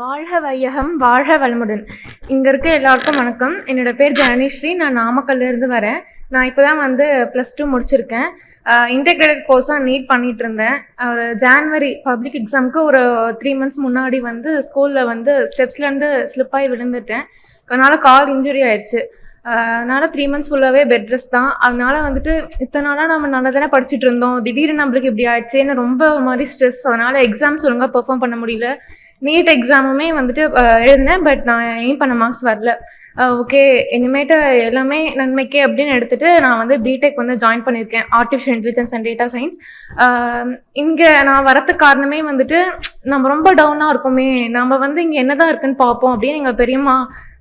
வாழ்க வையகம் வாழ்க வளமுடன். இங்கே இருக்க எல்லாருக்கும் வணக்கம். என்னோட பேர் ஜனனிஸ்ரீ நான் நாமக்கல்லேருந்து வரேன். நான் இப்போ தான் வந்து ப்ளஸ் டூ முடிச்சிருக்கேன். இன்டெகிரேட்டட் கோர்ஸாக நீட் பண்ணிட்டு இருந்தேன். ஒரு ஜான்வரி பப்ளிக் எக்ஸாமுக்கு ஒரு த்ரீ மந்த்ஸ் முன்னாடி வந்து ஸ்கூலில் வந்து ஸ்டெப்ஸ்லேருந்து ஸ்லிப் ஆகி விழுந்துட்டேன். அதனால் கால் இன்ஜுரி ஆயிடுச்சு. அதனால த்ரீ மந்த்ஸ் ஃபுல்லாகவே பெட் ரெஸ்ட் தான். அதனால வந்துட்டு இத்தனை நாளாக நம்ம நல்லா தானே படிச்சுட்டு இருந்தோம். திடீர்னு நம்மளுக்கு இப்படி ஆயிடுச்சேன்னு ரொம்ப மாதிரி ஸ்ட்ரெஸ் அதனால எக்ஸாம்ஸ் ஒழுங்காக பெர்ஃபார்ம் பண்ண முடியல. நீட் எக்ஸாமுமே வந்துட்டு ஆஹ் எழுதினேன் பட் நான் எய்ம் பண்ண மார்க்ஸ் வரல. ஓகே இனிமேட்டு எல்லாமே நன்மைக்கே அப்படின்னு எடுத்துட்டு நான் வந்து பிடெக் வந்து ஜாயின் பண்ணியிருக்கேன் artificial intelligence and data science இங்கே நான் வரத்துக்கு காரணமே வந்துட்டு நம்ம ரொம்ப டவுனாக இருக்கோமே நம்ம வந்து இங்கே என்னதான் இருக்குன்னு பார்ப்போம் அப்படின்னு எங்கள் பெரியம்மா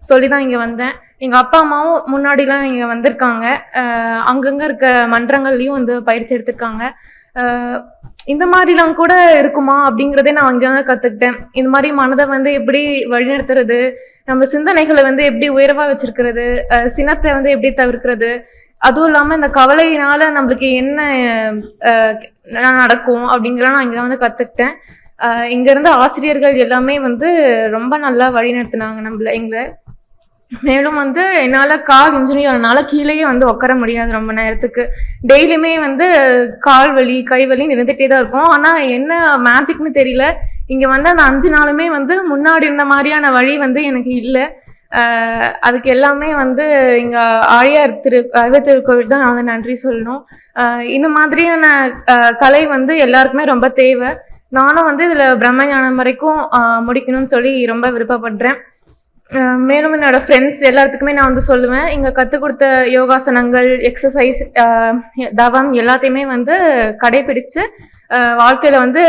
சொல்லி தான் இங்கே வந்தேன். எங்கள் அப்பா அம்மாவும் முன்னாடிலாம் இங்கே வந்திருக்காங்க. அங்கங்கே இருக்க மன்றங்கள்லையும் வந்து பயிற்சி எடுத்திருக்காங்க. இந்த மாதிரிலாம் கூட இருக்குமா அப்படிங்கிறதே நான் அங்கே தான் கற்றுக்கிட்டேன் இந்த மாதிரி மனதை வந்து எப்படி வழிநடத்துறது நம்ம சிந்தனைகளை வந்து எப்படி உயர்வா வச்சிருக்கிறது சினத்தை வந்து எப்படி தவிர்க்கிறது அதுவும் இல்லாமல் இந்த கவலையினால நம்மளுக்கு என்ன நடக்கும் அப்படிங்கிறத நான் இங்கே வந்து கற்றுக்கிட்டேன் இங்கேருந்து ஆசிரியர்கள் எல்லாமே வந்து ரொம்ப நல்லா வழிநடத்தினாங்க நம்மள எங்களை. மேலும் வந்து என்னால் கார் இன்ஜுரி ஆனனால கீழேயே வந்து உட்கார முடியாது ரொம்ப நேரத்துக்கு. டெய்லியுமே வந்து கால் வலி கை வலி இருந்துகிட்டே தான் இருக்கும். ஆனால் என்ன மேஜிக்னு தெரியல. இங்கே வந்து அந்த அஞ்சு நாளுமே வந்து முன்னாடி இருந்த மாதிரியான வழி வந்து எனக்கு இல்லை. அதுக்கு எல்லாமே வந்து இங்கே ஆழியார் திரு அழுவ திருக்கோவில் தான் நான் வந்து நன்றி சொல்லணும். இந்த மாதிரியான கலை வந்து எல்லாருக்குமே ரொம்ப தேவை. நானும் வந்து இதில் பிரம்மஞானம் வரைக்கும் முடிக்கணும்னு சொல்லி ரொம்ப விருப்பப்படுறேன். மேலும் என்னோட ஃப்ரெண்ட்ஸ் எல்லாத்துக்குமே நான் வந்து சொல்லுவேன். இங்கே கற்றுக் கொடுத்த யோகாசனங்கள் எக்ஸசைஸ் தவம் எல்லாத்தையுமே வந்து கடைபிடித்து வாழ்க்கையில் வந்து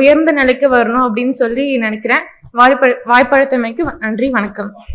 உயர்ந்த நிலைக்கு வரணும் அப்படின்னு சொல்லி நினைக்கிறேன். வாய்ப்ப வாய்ப்பழுத்தமைக்கு நன்றி வணக்கம்.